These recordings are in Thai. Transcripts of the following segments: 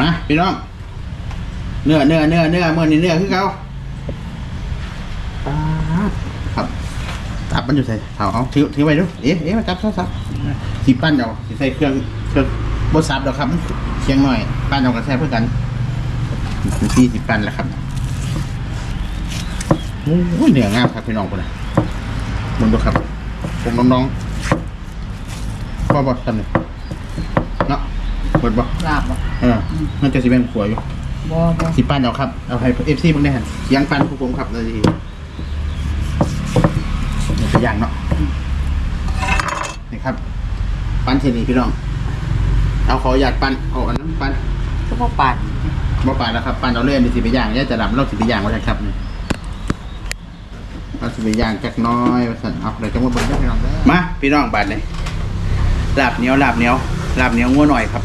มาพี่น้อง เนื้อเนื้อเนื้อเนื้อเมื่อนี้เนื้อคือเขาครับตับมันอยู่ใส่เอาเอาถือถือไว้ดูเอ๊ะเอ๊ะมาจับซับซับสีปั้นเอาสิใส่เครื่องเครื่องบดซับเดี๋ยวครับเชียงหน่อย ปั้นเอากระแทกเพื่อกันสี่สิบปั้นแล้วครับโอ้ยเหนื้องามครับพี่น้องคนนะมึงดูครับผมน้องๆพ่อบอกทำเลยเนาะเปิดบอกลาบบ่เออมันจะสิเป็นขัวอยู่บ่บ่สิปั้นเอาครับ เอาให้เอฟซีมึงได้หันเสียงปั้นพวกผมครับเลยทีนี่เป็นอย่างเนาะนี่ครับ ปั้นเทนีพี่น้อง เอาขออยากปั้นเอาอันนั้นปั้นก็บ่ปาดบ่ปาดแล้วครับ ปั้นเอาเล่นสิไปย่างเนี่ยจะดับเราสิไปย่างไว้แล้วครับนี่เราสิไปย่างจักหน้อยว่าสั่นเอาเดี๋ยวจะมาเบิ่งได้อพี่น้องเด้อมาพี่น้องบาดเลยลาบเหนียวลาบเหนียวลาบเหนียวงัวหน่อยครับ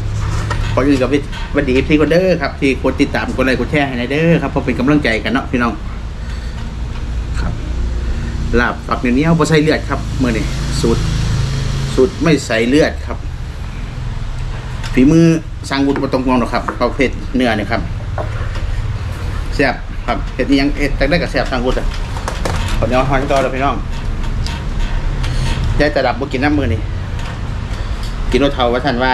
ขออื่นกับสวัสดีพี่คนเด้อครับ ที่กดติดตามกดไลค์กดแชร์ให้ในเด้อครับเพราะเป็นกำลังใจกันเนาะพี่น้องครับลาบฝักเนี้ยวบ่ใส่เลือดครับเมื่อนี้สูตรสูตรไม่ใส่เลือดครับฝีมือสร้างบุญบ่ตรงงวงหรอกครับเอาเผ็ดเนื้อเนี่ยครับแซ่บครับเผ็ดนี่ยังเผ็ดแต่ได้กับแซ่บสร้างบุญอะขอเนี้ยวหอยต่อเลยพี่น้องยายตะดับบ่กินน้ำมือนี่กินรถเทาว่าท่านว่า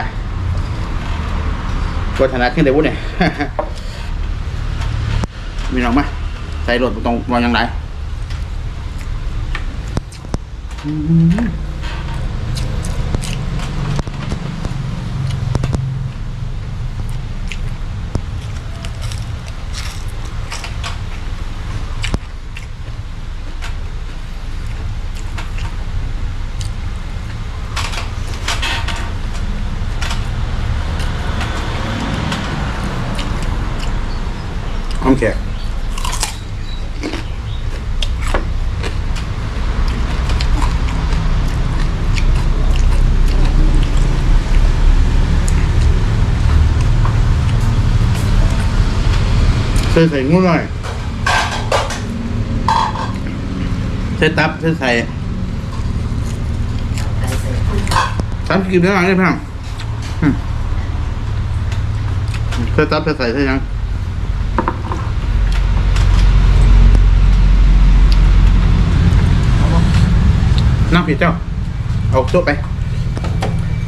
ก็ชนะขึ้นได้วุ้นเนี่ยมีน้องไหมใส่รถตรงวางยังไง ห้องแขกใส่ใส่งูหน่อยใส่ตับใส่ใส่สามสิบกิโลได้ไหมพี่น้องอืมใส่ตับใส่ใส่ใส่ยัง นั่งผิดเจ้า เอาโต๊ะไป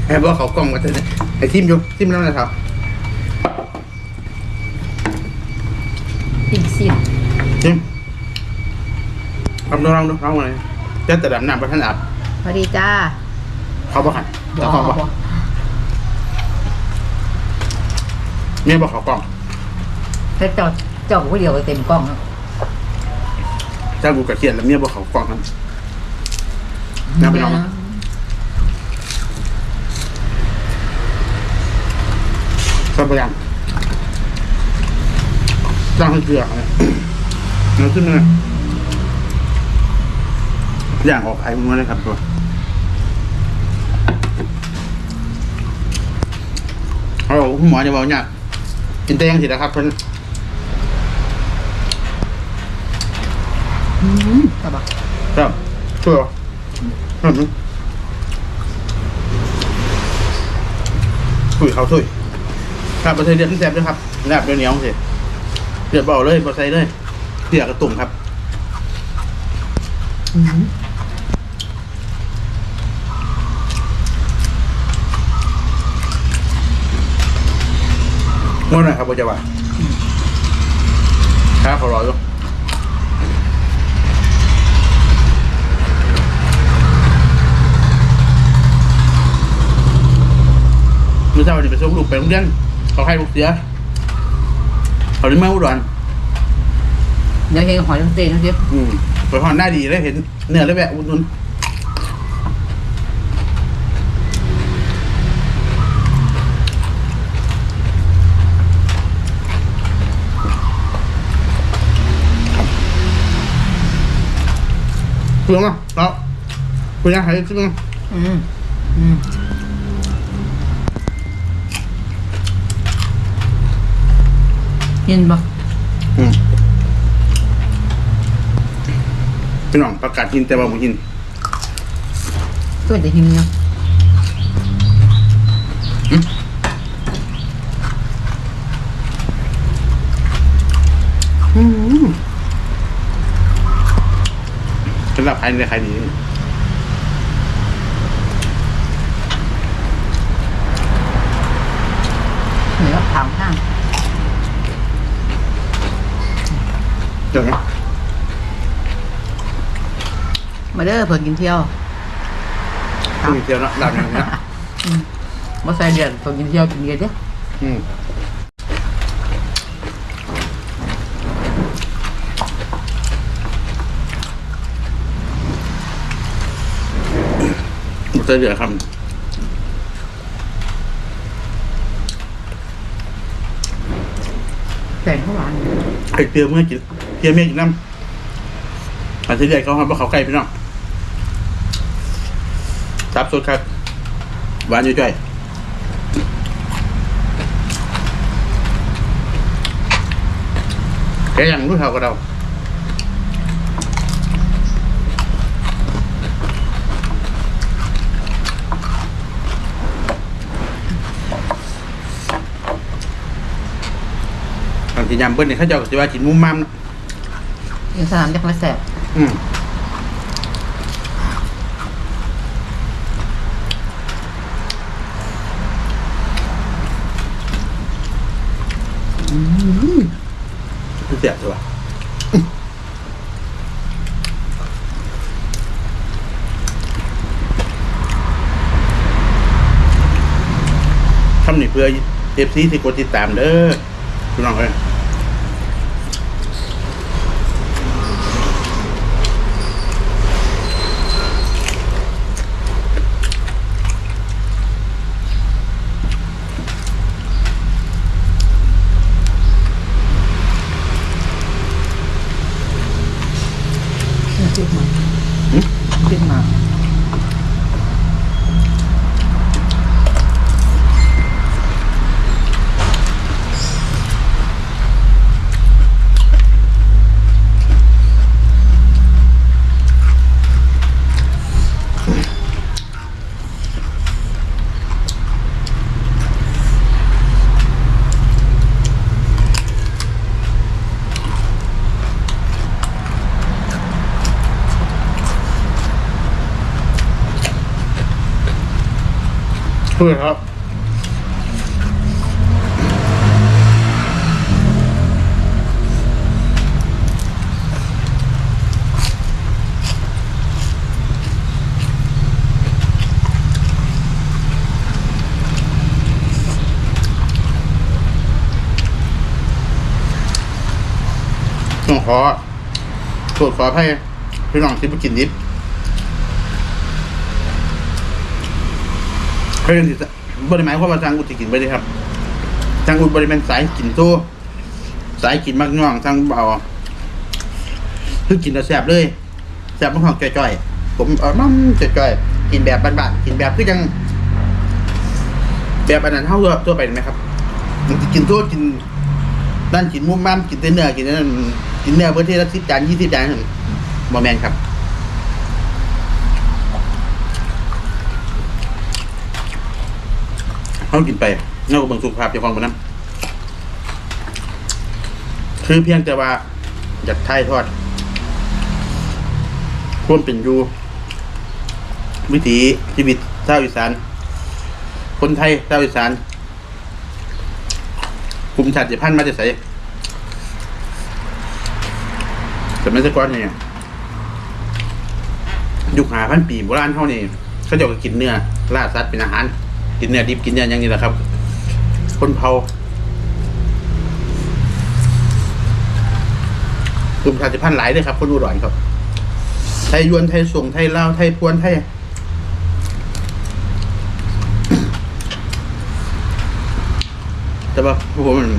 แอบว่าเขากล้องมาเถอะไอ้ทิมอยู่ทิมแล้วนะครับปิ้งซีนทิมลองดูลองดูลองอะไรเจ้าแต่ดำน้ำประทันอาบสวัสดีจ้าเขาบอกหันแล้วเขาบอกเมียบอกเขากล้องแต่เจ้าเจ้าผู้เดียวเต็มกล้องแล้วเจ้ากูกระเทียนแล้วเมียบอกเขากล้องนั้น น้ำไปลองชอบไปยังจ้างให้เกลืออะไรเนื้อขึ้นเลยอย่างออกไอ้มึงมาเลยครับตัวเขาบอกคุณหมอจะบอกเนี่ยกินเต้ยังสินะครับเพิ่นก็บอกครับช่วยเหรออืม ถุยเขาถุยครับบะเทเดือดที่แซ่บด้วยครับแลบเดือดเหนียวสิเดือดเบาเลยบะใส่เลยเสียกระตุ่มครับง่วงหน่อยครับบจะว่าครับขอรออ เมื่อเช้านี่ไปส่งลูกไปโรงเรียนเขาให้ลูกเสียเขาเลยมาอุดรเดี๋ยวเห็นหอยน้ำเต้นนะเดี๋ยวอืมไปหอนหน้าดีเลยเห็นเนื้อเลยแวะอุดหนุนเพื่อนมาแล้วคุณยังหายซึ่งอืมอืม เห็นบอกอืมพี่น้องประกาศกินแต่ว่าบ่กินตัวจะหินเนาะอืมสำหรับใครในใครดี มาเด้อเพิ่งกินเที่ยวต้องมีเดียวนะลาบอย่างเนี้ยมาใส่เดือนเพิ่งกินเที่ยวกินกันเด้ออืมมันจะเหลือคแต่งข้าวหวานำไอ้เปรียวเมื่อกินเปรียวเมื่อกินน้ำอันที่ใหญ่เขาทำว่าเขาไก่พี่น้อง ซับสดครับหวานอยู่จ้อยแกยังรู้เท่ากับเราบางทียำเบิ้ลเนี่ยเขาเจะจะว่ากินมุมมัมนะยังสนามยักษ์มาแสบอืมเสียบใช่ปะทำนี่ เอฟซีที่กดติดตามเด้อพี่น้องเอ้ย ขึ้นมาขึ้นมา พื่อครับต้องขอตรวจขอให้พี่น้องที่ไปกินนิด เพื่อนที่บริหมายความว่าทางอุติกินไปเลยครับทางอุบริเป็นสายกินโตสายกินมักง่องทางเบาคือกินแล้วแซ่บเลยแซ่บมากจ่อยๆผมเอามั่มจ่อยๆกินแบบบานๆกินแบบคือยัง แบบอันนั้นเท่าตัวไปไหมครับกินโตกินด้านกินมุ้มมั่มกินแต่เนื้อกินนั่นกินเนื้อเพื่อที่ละสิบจานยี่สิบจานหนั่นบอแมนครับ เขากินไปเงากับเบิ่งสุขภาพเจ้าของคนนั้นคือเพียงแต่ว่าอยากถ่ายทอดควมเป็นอยู่วิถีชีวิตชาวอีสาน คนไทยชาวอีสานกลุ่มชาติพันธุ์มาจะใส่สมัยแตะก่อนเนี่ยยุคหาพันปีโบราณเท่านี้เขาจะก็กินเนื้อล่าสัตว์เป็นอาหาร กินเนื้อดิบกินเนื้ออย่างนี้แหละครับ คนเผากลุ่มชาติพันธุ์หลายเลยครับ คนอุดรครับ ไทยยวนไทยส่งไทยลาวไทยพวนไทยแต่ว่าพวกผมมัน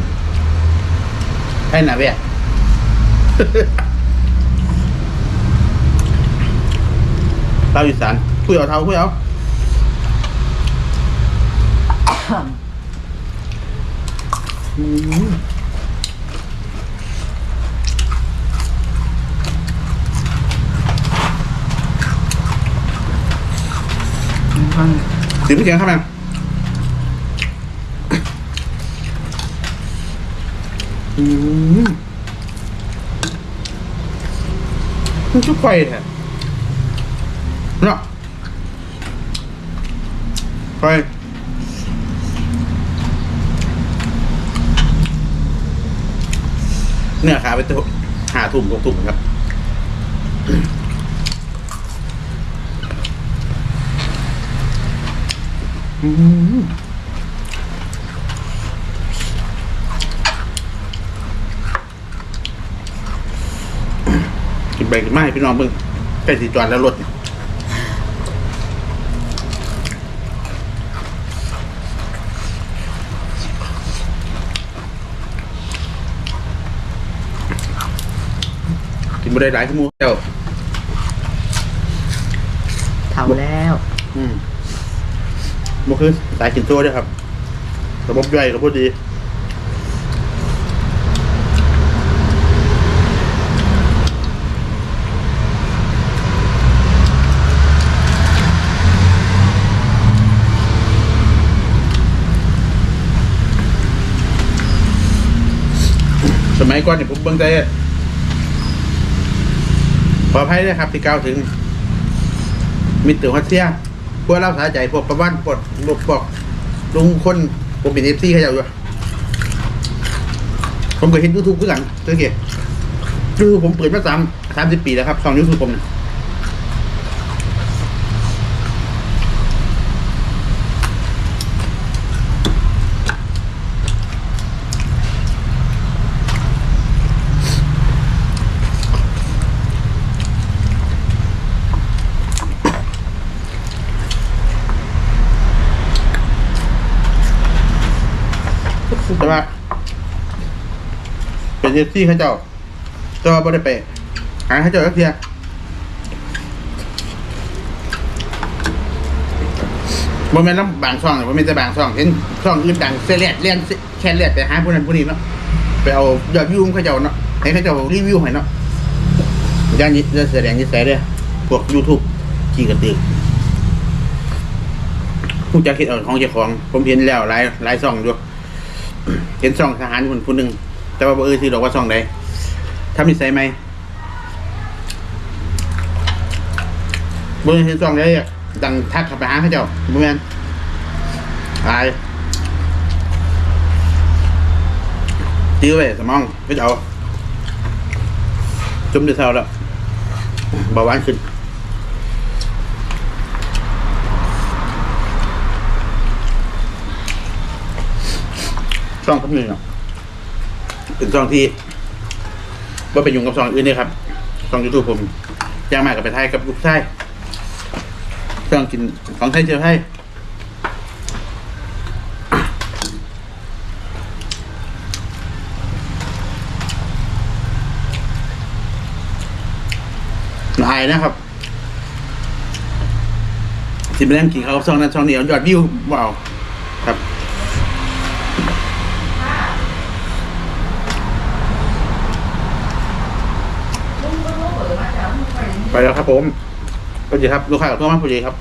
ให้หนาแวะเท้าอีสานคุยเอาเท้าคุยเอา อืมฟังดื่มพี่เสียงครับแม่อืมมันชุบไฟแท้เนาะไฟ เนื้อขาไปตัวหาถุ่มกถุ่มครับอืมกินไปกินมาให้พี่น้องเบิ่งใกล้สีจวนแล้วรถเนี่ย บ่ได้หลายชั่วโมงแล้วเท่าแล้วอืมบ่คือสายกินตัวด้วยครับระบบย่อยก็พอดีสมัยก่อนเนี่ยผมเบิ่งใจขออภัยด้วยครับที่กล่าวถึง มิตรฮัตเซียพวกเราสาใจพวกประวันปวกลูกปอกลุงคนผมเป็นเอฟซีเขาเจ้าอยู่ผมก็เห็นยูทูบคือกันเจ้าเกตยูทูบผมเปิดมาสามสามสิบปีแล้วครับช่องยูทูบผมเนี่ย เป็นเอฟซีเขาเจ้าก็ไม่ได้ไปหาเขาเจ้าสักเทียบ่แม่นน้ำบางช่องบ่แม่นแต่บางช่องเห็นช่องอื่นดังเสียแลดเลียนแค่เลียดไปหาผู้นั้นผู้นี้เนาะไปเอายอดวิวของเขาเจ้าเนาะให้เขาเจ้ารีวิวให้เนาะย่างนี้จะแสดงนิสัยเด้อพวก YouTube ขี้กระตือผู้จักคิดเอาของเจ้าของ ผมเห็นแล้วหลายหลายช่องอยู่เห็นช่องทหารคนผู้หนึ่ง แต่ว่าบ่เออที่บอกว่าช่องใดทำนิสัยไหมบ่เห็นช่องใดดังทักเข้าไปหาเขาเจ้าบ่แม่นตายตื้อไว้สมองไปเอาจุ่มจะเศร้าแล้วเบาหวานขึ้นช่องผมนี่เนาะ เป็นช่องที่ว่าไปยุ่งกับช่องอื่นเลยครับช่องยูทูบผมย่างมากกับไปไทยกับลูกไทยช่องกินของไทยเชียวไทยนายนะครับสิบเล่มกินเขาช่องนั้นช่องนี้อายอดวิวว้าวครับ ไปแล้วครับผมสวัสดีครับลูกค้ากับเพื่อนบ้าพอดีครับ